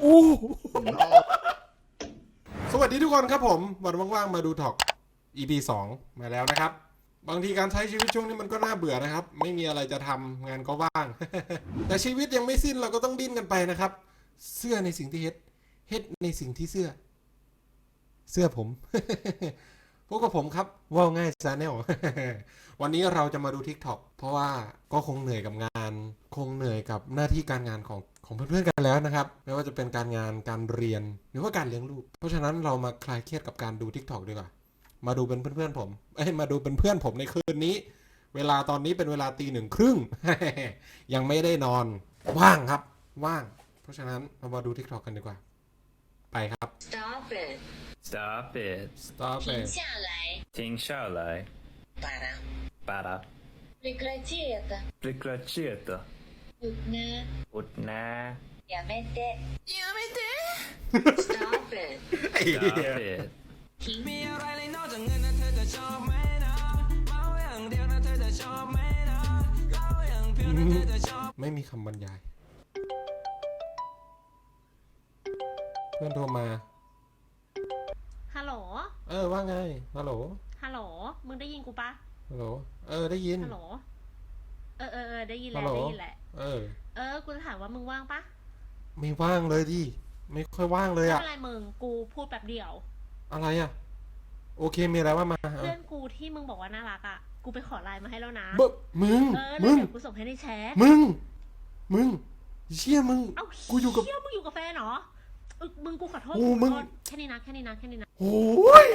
โอ้สวัสดีทุกคนครับผมวันว่างๆมาดูถอก EP สองมาแล้วนะครับ บางทีการใช้ชีวิตช่วงนี้มันก็น่าเบื่อนะครับ ไม่มีอะไรจะทำงานก็ว่าง แต่ชีวิตยังไม่สิ้นเราก็ต้องดิ้นกันไปนะครับ เสื้อในสิ่งที่เฮ็ด เฮ็ดในสิ่งที่เสื้อ เสื้อผม พวกกับผมครับว่าง่ายซาแนลวันนี้เราจะมาดู TikTok เพราะว่าก็คงเหนื่อยกับงาน คงเหนื่อยกับหน้าที่การงานของของเพื่อนๆกันแล้วนะครับ ไม่ว่าจะเป็นการงานการเรียนหรือว่าการเลี้ยงลูก เพราะฉะนั้นเรามาคลายเครียดกับการดู TikTok ดีกว่า มาดูเป็นเพื่อนๆผมเอ้ยมาดูเป็นเพื่อนผมในคืนนี้ เวลาตอนนี้เป็นเวลาตีหนึ่งครึ่งยังไม่ได้นอน ว่างครับ ว่าง เพราะฉะนั้นเรามาดู TikTok กันดีกว่า ไปครับ Stop it！Stop it， stop 停 it 下来！停下来 Para！ ，para Прекрати это！ prekrati это， หยุดนะ utna อย่าไม่เตะอย่าไม่เตะ Stop it！ ไอ้เหี้ย ，stop it， 停！ มีอะไรเลยนอกจากเงินนะเธอจะชอบไหมนะเมาอย่างเดียวนะเธอจะชอบไหมนะเล่าอย่างเพียวนะเธอจะชอบ ไม่มีคำบรรยาย เพื่อนโทรมา ฮัลโหล เออว่าไงฮัลโหลฮัลโหล มึงได้ยินกูปะฮัลโหลเออได้ยินฮัลโหล เออเออเออได้ยินฮัแล้ลวโหลได้ยินแหละ เออ เออ กูจะถามว่ามึงว่างปะไม่ว่างเลยดิไม่ค่อยว่างเลยไม่อะเป็นไรมึง กูพูดแบบเดียว อะไรอะโอเคมีอะไรว่ามาเอเพื่ออนกูที่มึงบอกว่าน่ารักอะ กูไปขอไลน์มาให้แล้วนะ เบอะมึง เออมึแล้วงเดี๋ยวกูส่งให้ในแชทมึง มึงเชี่ยมึง เอ้ากูอยู่กับ เชี่ยมึงอยู่กับแฟนเหรอ เออมึงกูขอโทษโอ้กูขมึองโทษแค่นี้นะแค่นี้นะแค่นี้นะโอ้ย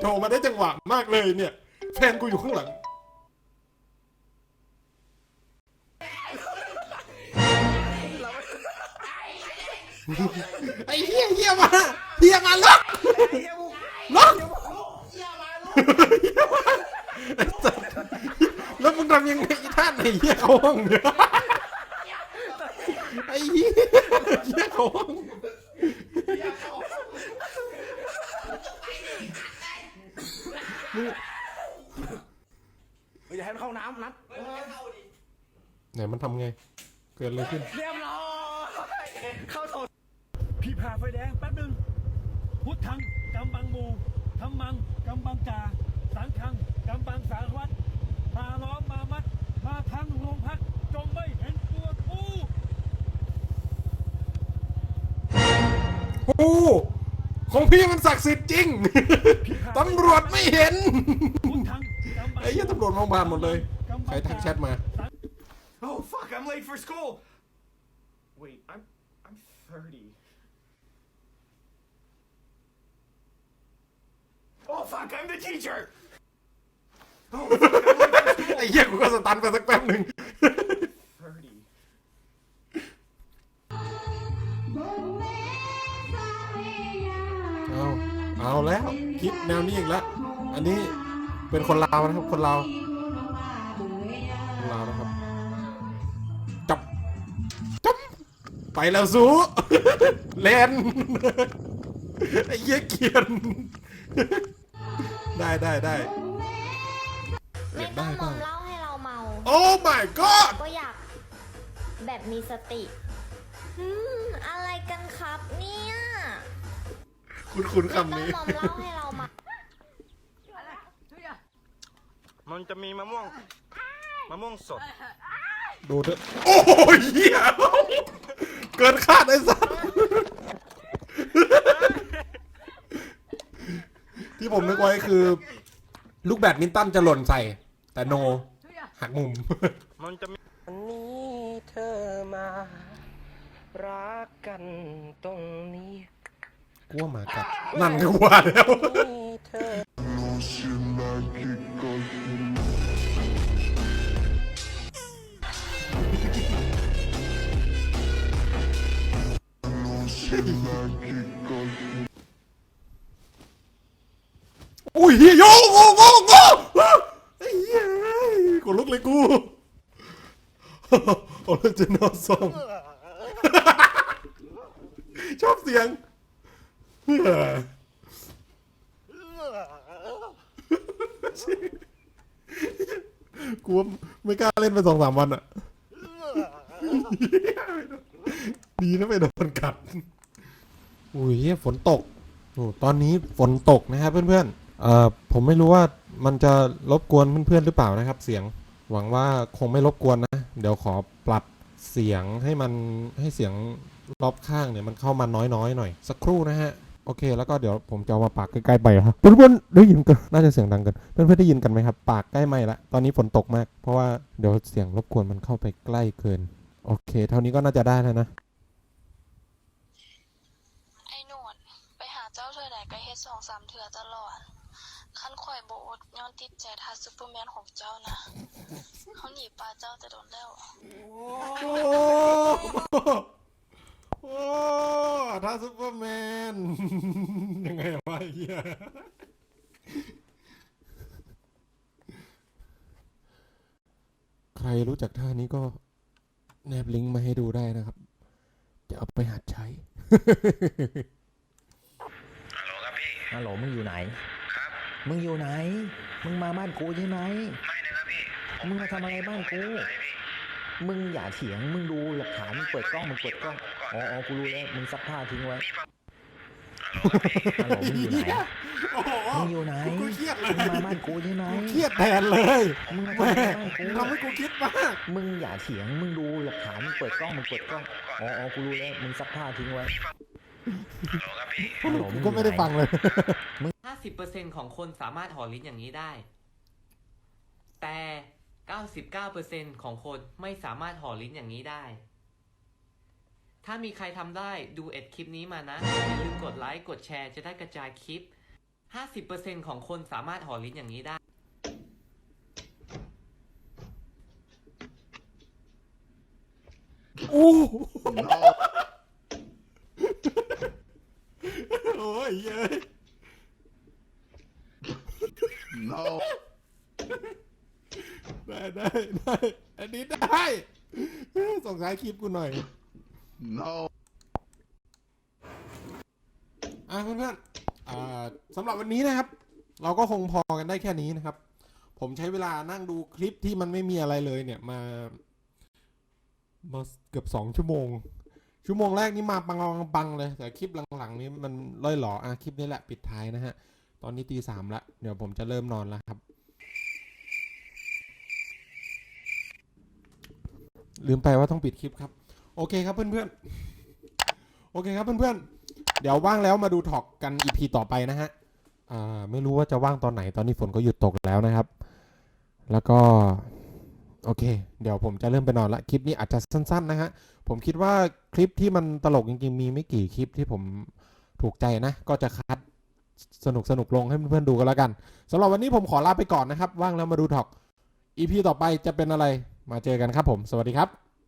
โทรมาได้จังหวะมากเลยเนี่ยแฟนกูอยู่ข้างหลัง ไอ้เหี้ยเหี้ยมาเหี้ยมาล็อกล็อกแล้วมึงทำยังไงอีท่านไอ้เหี้ยเขาห้องเนี่ยไอ้เหี้ยเหี้ยเขาห้อง อย่าให้มันเข้าน้ำนัด ไหน มันทำไง เกิดอะไรขึ้น เรียบร้อยเข้าโซนพี่ผ่าไฟแดงแป๊บหนึ่งพุทธังกำบังหมูธรรมังกำบังจ่าสังฆังกำบังสารวัตรมาล้อมมามัด มาทั้งโรงพักจงไม่เห็นตัวกูโอ้ ของพี่มันศักดิ์สิทธิ์จริง ตำรวจไม่เห็น พุทธังกำบังไอ้เหี้ยตำรวจมองผ่านหมดเลย ใครทักแชทมา Oh fuck I'm late for school Wait I'm I'm 30 Oh fuck I'm the teacher Oh fuck I'm late for school ไอ้เหี้ยกูก็สตันไปสักแป๊บหนึ่ง 30 เอาเอาแล้ว คิดแนวนี้อีกแล้ว อันนี้เป็นคนลาวนะครับ คนลาว ไปแล้วสู้แลนไอ้เหี้ยเกรียน ได้ได้ได้ไม่ต้องมอมเหล้าให้เราเมา โอ้ my god ก็อยากแบบมีสติอืมอะไรกันครับเนี่ยคุณคุณไม่ต้องคำนี้ มอมเหล้าให้เราเมา มันจะมีมะม่วงมะม่วงสด ดูเถอะโอ้ยเหี้ยเกินคาดไอ้สัสที่ผมนึกไว้คือ ลูกแบดมินตันจะหล่นใส่ แต่โน หักมุม มันจะมีวันนี้เธอมา รักกันตรงนี้กลัวหมากัดนั่นก็ว่าแล้วนี่เธอ อุ้ยเฮียโยโง่โง่โง่ไอ้เหี้ยกดลุกเลยกูออริจินอลซองชอบเสียงกูไม่กล้าเล่นไปสองสามวันอะดีนะไปโดนกัด อุ้ยฝนตกโอ้ตอนนี้ฝนตกนะครับเพื่อนๆเอ่อผมไม่รู้ว่ามันจะรบกวนเพื่อนๆหรือเปล่านะครับ เสียงหวังว่าคงไม่รบกวนนะ เดี๋ยวขอปรับเสียงให้มันให้เสียงรอบข้างเนี่ยมันเข้ามาน้อยๆหน่อยสักครู่นะฮะโอเค แล้วก็เดี๋ยวผมจะเอามาปากใกล้ๆไปครับเพื่อนๆได้ยินกันน่าจะเสียงดังกันเพื่อนๆได้ยินกันไหมครับ ปากใกล้ไม่ละตอนนี้ฝนตกมาก เพราะว่าเดี๋ยวเสียงรบกวนมันเข้าไปใกล้เกิน โอเค เท่านี้ก็น่าจะได้แล้วนะ ไอ้หนวดไปหาเจ้าเธอไหนก็เฮ็ดสองสามเถื่อตลอด ขั้นข่อยโบอดย้อน ติดใจทาซูเปอร์แมนของเจ้านะเขาหนีปลาเจ้าแต่โดนแล้วโอ้โอ้ถ้าซูเปอร์แมน ยังไงวะไอ้เฮียใครรู้จักท่านี้ก็แนบลิงก์มาให้ดูได้นะครับ จะเอาไปหัดใช้ ฮัลโหลครับพี่ฮัลโหลมึงอยู่ไหน ครับ มึงอยู่ไหน มึงมาบ้านกูใช่ไหมไม่นะครับพี่มึงมาทำอะไรบ้านกู มึงอย่าเถียง มึงดูหลักฐานมึงเปิดกล้องมึงเปิดกล้อง อ๋ออ๋อกูรู้แล้ว มึงซักผ้าทิ้งไว้ฮัลโหลมึงอยู่ไหนโอ้โหมึงอยู่ไหนกูเครียดเลยมึงมาบ้านกูใช่ไหมเครียดแทนเลยมึงมาแม่ทำอะไรบ้านกูทำให้กูคิดมาก มึงอย่าเถียง มึงดูหลักฐานมึงเปิดกล้องมึงเปิดกล้อง อ๋ออ๋อกูรู้แล้ว มึงซักผ้าทิ้งไว้ ฮัลโหลมึงอก็ยู่ไม่ได้ไหนฟังเลย 50%ของคนสามารถห่อลิ้นอย่างนี้ได้ แต่ 99%ของคนไม่สามารถห่อลิ้นอย่างนี้ได้ ถ้ามีใครทำได้ดูเอ็ดคลิปนี้มานะ อย่าลืมกดไลค์กดแชร์จะได้กระจายคลิป 50%ของคนสามารถห่อลิ้นอย่างนี้ได้ โอ้ โอ้ยเย้ย no ได้ได้ได้อันนี้ได้ส่งท้ายคลิปกูหน่อย no อะเพื่อนๆอ่าสำหรับวันนี้นะครับ เราก็คงพอกันได้แค่นี้นะครับ ผมใช้เวลานั่งดูคลิปที่มันไม่มีอะไรเลยเนี่ยมามาเกือบสองชั่วโมง ชั่วโมงแรกนี่มาปังปังปังเลย แต่คลิปหลัง ๆนี้มันล่อยหลออะคลิปนี้แหละปิดท้ายนะฮะ ตอนนี้ตีสามละ เดี๋ยวผมจะเริ่มนอนแล้วครับ ลืมไปว่าต้องปิดคลิปครับ โอเคครับเพื่อนๆ โอเคครับเพื่อนๆ เดี๋ยวว่างแล้วมาดูถอกกันอีพีต่อไปนะฮะอ่าไม่รู้ว่าจะว่างตอนไหนตอนนี้ฝนก็หยุดตกแล้วนะครับ แล้วก็ โอเค เดี๋ยวผมจะเริ่มไปนอนละคลิปนี้อาจจะสั้น ๆ นะฮะ ผมคิดว่าคลิปที่มันตลกจริง ๆ มีไม่กี่คลิปที่ผมถูกใจนะ ก็จะคัดสนุกสนุกลงให้เพื่อนๆดูกันแล้วกันสำหรับวันนี้ผมขอลาไปก่อนนะครับ ว่างแล้วมาดูถอก EP ต่อไปจะเป็นอะไร มาเจอกันครับผม สวัสดีครับ